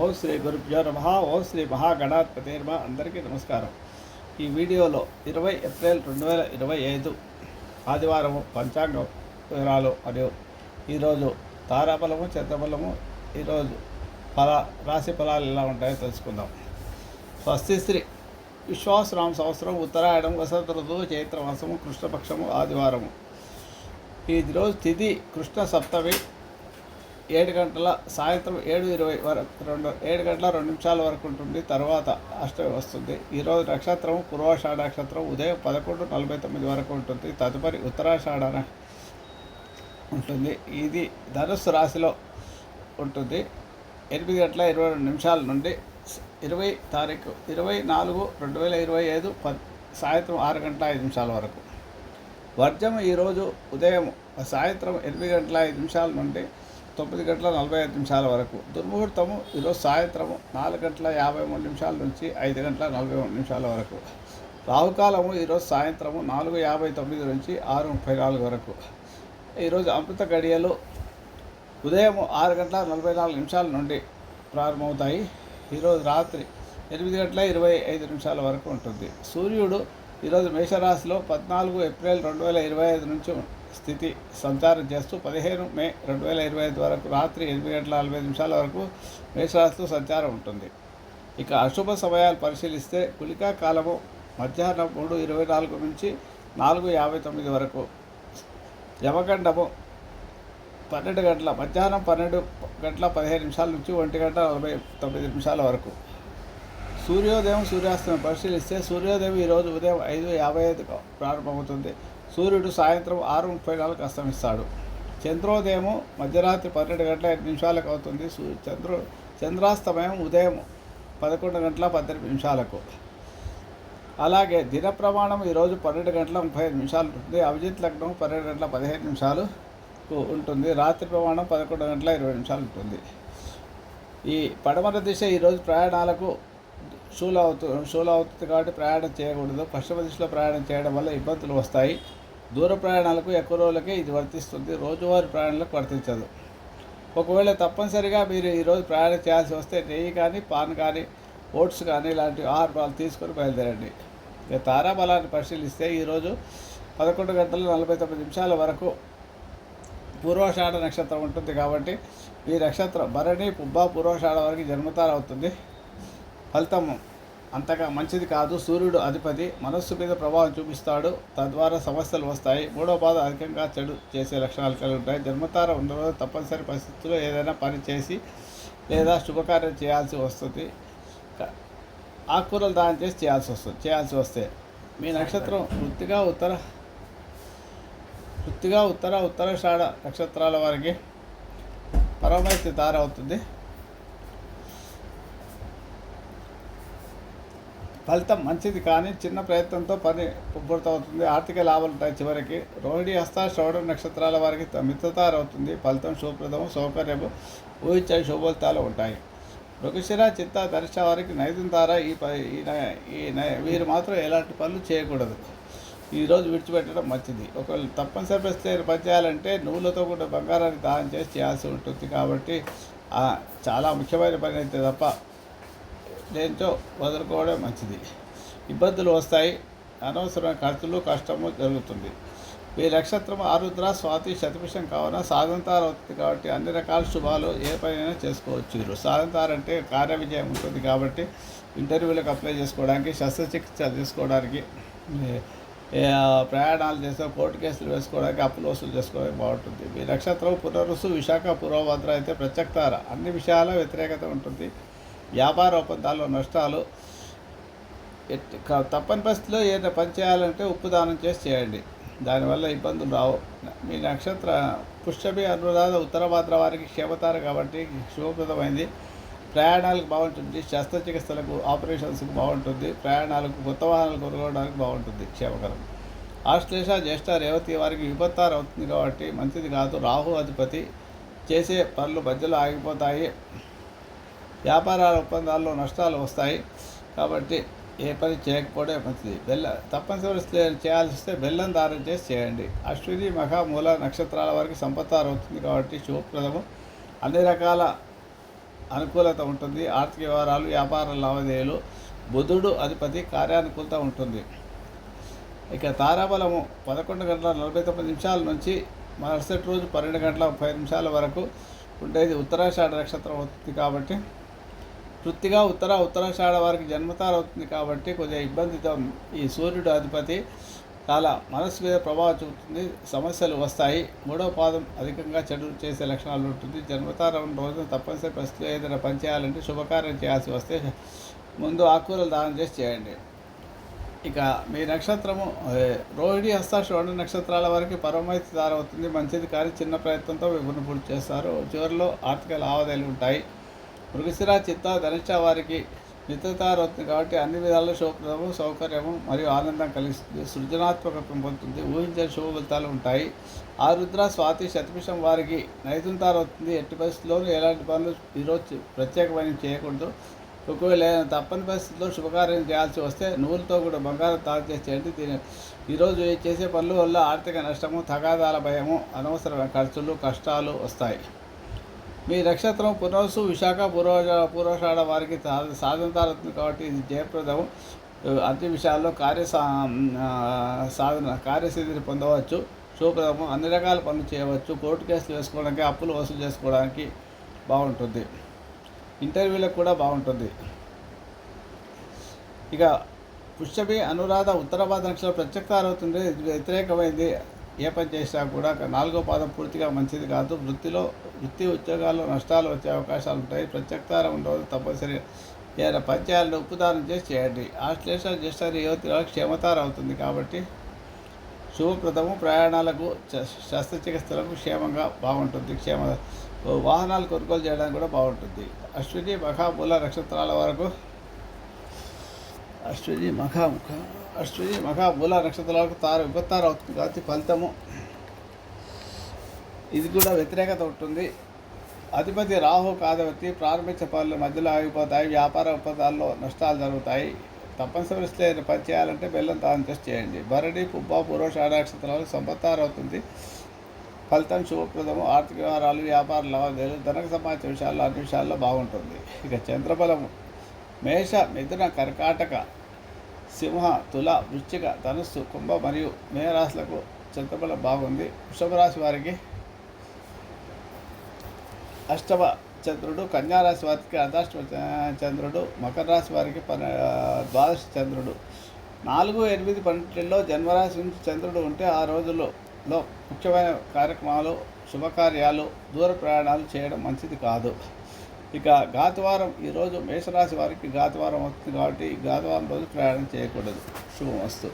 ఓం శ్రీ గురుభ్యో నమ. ఓం శ్రీ మహాగణాధిపతి నమ. అందరికీ నమస్కారం. ఈ వీడియోలో ఇరవై ఏప్రిల్ రెండు వేల ఇరవై ఐదు ఆదివారము పంచాంగం వివరాలు మరియు ఈరోజు తారాఫలము చంద్రబలము ఈరోజు ఫల రాశి ఫలాలు ఎలా ఉంటాయో తెలుసుకుందాం. స్వస్తి శ్రీ విశ్వాసరామ సంవత్సరం ఉత్తరాయణం వసంత ఋతువు చైత్రమాసము కృష్ణపక్షము ఆదివారము. ఈరోజు రోజు తిథి కృష్ణ సప్తమి ఏడు గంటల సాయంత్రం ఏడు ఇరవై వరకు రెండు ఏడు గంటల రెండు నిమిషాల వరకు ఉంటుంది. తర్వాత అష్టమి వస్తుంది. ఈరోజు నక్షత్రం పూర్వాషాఢ నక్షత్రం ఉదయం పదకొండు నలభై తొమ్మిది వరకు ఉంటుంది. తదుపరి ఉత్తరాషాఢ ఉంటుంది. ఇది ధనుస్సు రాశిలో ఉంటుంది. ఎనిమిది గంటల ఇరవై రెండు నిమిషాల నుండి ఇరవై తారీఖు ఇరవై నాలుగు రెండు వేల ఇరవై ఐదు సాయంత్రం ఆరు గంటల ఐదు నిమిషాల వరకు. వర్జం ఈరోజు ఉదయం సాయంత్రం ఎనిమిది గంటల ఐదు నిమిషాల నుండి తొమ్మిది గంటల నలభై ఐదు నిమిషాల వరకు. దుర్ముహూర్తము ఈరోజు సాయంత్రము నాలుగు గంటల యాభై మూడు నిమిషాల నుంచి ఐదు గంటల నలభై మూడు నిమిషాల వరకు. రాహుకాలము ఈరోజు సాయంత్రము నాలుగు యాభై తొమ్మిది నుంచి ఆరు ముప్పై నాలుగు వరకు. ఈరోజు అమృత గడియలు ఉదయం ఆరు గంటల నలభై నాలుగు నిమిషాల నుండి ప్రారంభమవుతాయి. ఈరోజు రాత్రి ఎనిమిది గంటల ఇరవై ఐదు నిమిషాల వరకు ఉంటుంది. సూర్యుడు ఈరోజు మేషరాశిలో పద్నాలుగు ఏప్రిల్ రెండు వేల ఇరవై ఐదు నుంచి స్థితి సంచారం చేస్తూ పదిహేను మే రెండు వేల ఇరవై ఐదు వరకు రాత్రి ఎనిమిది గంటల నలభై నిమిషాల వరకు మేషరాశిలో సంచారం ఉంటుంది. ఇక అశుభ సమయాలు పరిశీలిస్తే కులికా కాలము మధ్యాహ్నం మూడు ఇరవై నాలుగు నుంచి నాలుగు యాభై తొమ్మిది వరకు. యమగండము పన్నెండు గంటల మధ్యాహ్నం పన్నెండు గంటల పదిహేను నిమిషాల నుంచి ఒంటి గంట నలభై తొమ్మిది నిమిషాల వరకు. సూర్యోదయం సూర్యాస్తమయం పరిశీలిస్తే సూర్యోదయం ఈరోజు ఉదయం ఐదు యాభై ఐదుకు ప్రారంభమవుతుంది. సూర్యుడు సాయంత్రం ఆరు ముప్పై నాలుగు అస్తమిస్తాడు. చంద్రోదయము మధ్యరాత్రి పన్నెండు గంటల ఐదు నిమిషాలకు అవుతుంది. సూ చంద్రు చంద్రాస్తమయం ఉదయం పదకొండు గంటల పద్దెనిమిది నిమిషాలకు. అలాగే దిన ప్రమాణం ఈరోజు పన్నెండు గంటల ముప్పై ఐదు నిమిషాలు ఉంటుంది. అభిజిత్ లగ్నం పన్నెండు గంటల పదిహేను నిమిషాలు ఉంటుంది. రాత్రి ప్రమాణం పదకొండు గంటల ఇరవై నిమిషాలు ఉంటుంది. ఈ పడమర దిశ ఈరోజు ప్రయాణాలకు షూలు అవుతు షూలు అవుతుంది కాబట్టి ప్రయాణం చేయకూడదు. పశ్చిమ దిశలో ప్రయాణం చేయడం వల్ల ఇబ్బందులు వస్తాయి. దూర ప్రయాణాలకు ఎక్కువ రోజులకే ఇది వర్తిస్తుంది. రోజువారీ ప్రయాణాలకు వర్తించదు. ఒకవేళ తప్పనిసరిగా మీరు ఈరోజు ప్రయాణం చేయాల్సి వస్తే నెయ్యి కానీ పాన్ కానీ ఓట్స్ కానీ ఇలాంటి ఆహారాలు తీసుకొని బయలుదేరండి. ఇక తారాబలాన్ని పరిశీలిస్తే ఈరోజు పదకొండు గంటల నలభై తొమ్మిది నిమిషాల వరకు పూర్వాషాఢ నక్షత్రం ఉంటుంది కాబట్టి ఈ నక్షత్రం భరణి పుబ్బ పూర్వాషాఢ వరకు జన్మతారవుతుంది ఫలితం అంతగా మంచిది కాదు. సూర్యుడు అధిపతి. మనస్సు మీద ప్రభావం చూపిస్తాడు. తద్వారా సమస్యలు వస్తాయి. మూడో బాధ అధికంగా చెడు చేసే లక్షణాలు కలిగి ఉంటాయి. జన్మతార ఉన్న తప్పనిసరి పరిస్థితుల్లో ఏదైనా పని చేసి లేదా శుభకార్యం చేయాల్సి వస్తుంది. ఆకుకూరలు దానం చేసి చేయాల్సి వస్తుంది. చేయాల్సి వస్తే మీ నక్షత్రం వృత్తిగా ఉత్తర వృత్తిగా ఉత్తర ఉత్తర షాడ నక్షత్రాల వారికి పరమైతే దారి అవుతుంది. ఫలితం మంచిది కానీ చిన్న ప్రయత్నంతో పని పూర్తవుతుంది ఆర్థిక లాభాలు ఉంటాయి చివరికి. రోహిణి హస్త శ్రవణ నక్షత్రాల వారికి మిత్రతారవుతుంది. అవుతుంది ఫలితం శుభప్రదము సౌకర్యము ఊహించే శుభలితాలు ఉంటాయి. మృగశిర చిత్త దర్శ వారికి నైతం తార ఈ ఈ న- వీరు మాత్రం ఎలాంటి పనులు చేయకూడదు. ఈరోజు విడిచిపెట్టడం మంచిది. ఒకవేళ తప్పనిసరి పరిస్థితి పని చేయాలంటే నువ్వులతో కూడా బంగారాన్ని దానం చేసి చేయాల్సి ఉంటుంది కాబట్టి చాలా ముఖ్యమైన పని అయితే తప్ప దేంతో వదులుకోవడం మంచిది. ఇబ్బందులు వస్తాయి. అనవసరమైన ఖర్చులు కష్టము జరుగుతుంది. మీ నక్షత్రం ఆరుద్ర స్వాతి శతభిషం కావున సాధంతారు అవుతుంది కాబట్టి అన్ని రకాల శుభాలు ఏ పనైనా చేసుకోవచ్చు మీరు సాధంతారు అంటే కార్య విజయం ఉంటుంది కాబట్టి ఇంటర్వ్యూలకు అప్లై చేసుకోవడానికి శస్త్రచికిత్స తీసుకోవడానికి ప్రయాణాలు చేస్తే కోర్టు కేసులు వేసుకోవడానికి అప్పులు వసూలు చేసుకోవడానికి బాగుంటుంది. మీ నక్షత్రం పునరుసు విశాఖ పూర్వభద్ర అయితే ప్రత్యక్తార అన్ని విషయాల వ్యతిరేకత ఉంటుంది. వ్యాపార ఒప్పందాల్లో నష్టాలు తప్పని పరిస్థితిలో ఏదైనా పని చేయాలంటే ఉప్పు దానం చేసి చేయండి. దానివల్ల ఇబ్బందులు రావు. మీ నక్షత్ర పుష్యమి అనురాధ ఉత్తర భాద్ర వారికి క్షేమతార కాబట్టి శుభప్రదమైంది. ప్రయాణాలకు బాగుంటుంది. శస్త్రచికిత్సలకు ఆపరేషన్స్కు బాగుంటుంది. ప్రయాణాలకు కొత్త వాహనాలు కొనుక్కోవడానికి బాగుంటుంది. క్షేమకరం. ఆశ్లేష జ్యేష్ఠ రేవతి వారికి విపత్తారు అవుతుంది కాబట్టి మంచిది కాదు. రాహు అధిపతి చేసే పనులు మధ్యలో ఆగిపోతాయి. వ్యాపారాల ఒప్పందాల్లో నష్టాలు వస్తాయి కాబట్టి ఏ పని చేయకపోవడే మంచిది. బెల్ల తప్పనిసరి చేయాల్సి వస్తే బెల్లం దానం చేసి చేయండి. అశ్విని మహామూల మూల నక్షత్రాల వారికి సంపత్తారు అవుతుంది కాబట్టి శుభప్రదము. అన్ని రకాల అనుకూలత ఉంటుంది. ఆర్థిక వ్యవహారాలు వ్యాపార లావాదేవీలు బుధుడు అధిపతి కార్యానుకూలత ఉంటుంది. ఇక తారాబలము పదకొండు గంటల నలభై తొమ్మిది నిమిషాల నుంచి మరుసటి రోజు పన్నెండు గంటల ముప్పై నిమిషాల వరకు ఉండేది ఉత్తరాషాఢ నక్షత్రం అవుతుంది కాబట్టి వృత్తిగా ఉత్తర ఉత్తరాషాఢ వారికి జన్మతార అవుతుంది కాబట్టి కొద్దిగా ఇబ్బందితో ఈ సూర్యుడు అధిపతి చాలా మనసు మీద ప్రభావం చూపుతుంది. సమస్యలు వస్తాయి. మూడవ పాదం అధికంగా చెడు చేసే లక్షణాలు ఉంటుంది. జన్మతారం రోజున తప్పనిసరి ప్రస్తుతం ఏదైనా పని చేయాలంటే శుభకార్యం చేయాల్సి వస్తే ముందు ఆకుకూరలు దానం చేసి చేయండి. ఇక మీ నక్షత్రము రోహిణి హస్త నక్షత్రాల వరకు పరమైతి దారవుతుంది మంచిది కానీ చిన్న ప్రయత్నంతో విభిన్న పూర్తి చేస్తారు. చివరిలో ఆర్థిక లావాదేవీలు ఉంటాయి. మృగశిర చిత్త ధనిష్ట వారికి మిత్రతారవుతుంది కాబట్టి అన్ని విధాల శుభప్రదము సౌకర్యము మరియు ఆనందం కలిగిస్తుంది. సృజనాత్మకత్వం పొందుతుంది. ఊహించని శుభ ఫలితాలు ఉంటాయి. ఆరుద్ర స్వాతి శతభిషం వారికి నైతుంతారు అవుతుంది ఎట్టి పరిస్థితుల్లోనూ ఎలాంటి పనులు ఈరోజు ప్రత్యేకమైన చేయకూడదు. ఒకవేళ ఏదైనా తప్పని పరిస్థితుల్లో శుభకార్యం చేయాల్సి వస్తే నువ్వులతో కూడా బంగారం తాగు చేసి చేయండి. దీని ఈరోజు చేసే పనుల వల్ల ఆర్థిక నష్టము తగాదాల భయము అనవసరమైన ఖర్చులు కష్టాలు వస్తాయి. మీ నక్షత్రం పునరుసు విశాఖ పూర్వ పూర్వషాఢ వారికి సాధనతారత్వం కాబట్టి ఇది జయప్రదము. అన్ని విషయాల్లో కార్య సా సాధన కార్యసిద్ధిని పొందవచ్చు శుభప్రదము. అన్ని రకాల పనులు చేయవచ్చు. కోర్టు కేసులు వేసుకోవడానికి అప్పులు వసూలు చేసుకోవడానికి బాగుంటుంది. ఇంటర్వ్యూలకు కూడా బాగుంటుంది. ఇక పుష్యమి అనురాధ ఉత్తరాబాద్ నక్షత్రం ప్రత్యక్ష అవుతుంది వ్యతిరేకమైంది. ఏ పని చేసినా కూడా నాలుగో పాదం పూర్తిగా మంచిది కాదు. వృత్తిలో వృత్తి ఉద్యోగాల్లో నష్టాలు వచ్చే అవకాశాలు ఉంటాయి. ప్రత్యక్తారం ఉండదు తప్పనిసరి ఏదైనా పని చేయాలని ఉప్పుదానం చేసి చేయండి. ఆశ్లేష చేస్తారు యువతిలో క్షేమతారం అవుతుంది కాబట్టి శుభప్రదము. ప్రయాణాలకు శ- శస్త్రచికిత్సలకు క్షేమంగా బాగుంటుంది. క్షేమ వాహనాలు కొనుగోలు చేయడానికి కూడా బాగుంటుంది. అశ్విని మఖామూల నక్షత్రాల వరకు అశ్విని మఖాముఖ అశ్విని మఖామూల నక్షత్రాలకు తారు విపత్తారు అవుతుంది కాబట్టి ఫలితము. ఇది కూడా వ్యతిరేకత ఉంటుంది. అధిపతి రాహు కాదవతి ప్రారంభించే పనులు మధ్యలో ఆగిపోతాయి. వ్యాపార ఒప్పందాల్లో నష్టాలు జరుగుతాయి. తప్పనిసరి స్థితిలో పని చేయాలంటే బెల్లం తాను చేసి చేయండి. భరణి పుబ్బ పూర్వ నక్షత్రాలు సంపత్తారు అవుతుంది. ఫలితం శుభప్రదము. ఆర్థిక వ్యవహారాలు వ్యాపార లావాదేవీలు ధనకు సంబంధించిన విషయాల్లో అన్ని విషయాల్లో బాగుంటుంది. ఇక చంద్రబలము. మేష మిథున కర్కాటక సింహ తుల వృశ్చిక ధనుస్సు కుంభ మరియు మేరాశులకు చింతబలం బాగుంది. వృషభ రాశి వారికి అష్టమ చంద్రుడు కన్యారాశి వారికి అర్ధాష్టమ చ- చంద్రుడు మకర రాశి వారికి పన ద్వాదశ చంద్రుడు. నాలుగు ఎనిమిది పన్నెండులో జన్మరాశి నుంచి చంద్రుడు ఉంటే ఆ రోజుల్లో ముఖ్యమైన కార్యక్రమాలు శుభకార్యాలు దూర ప్రయాణాలు చేయడం మంచిది కాదు. ఇక గాతవారం ఈరోజు మేషరాశి వారికి గాతవారం వస్తుంది కాబట్టి ఈ గాతవారం రోజు ప్రయాణం చేయకూడదు. శుభమస్తు.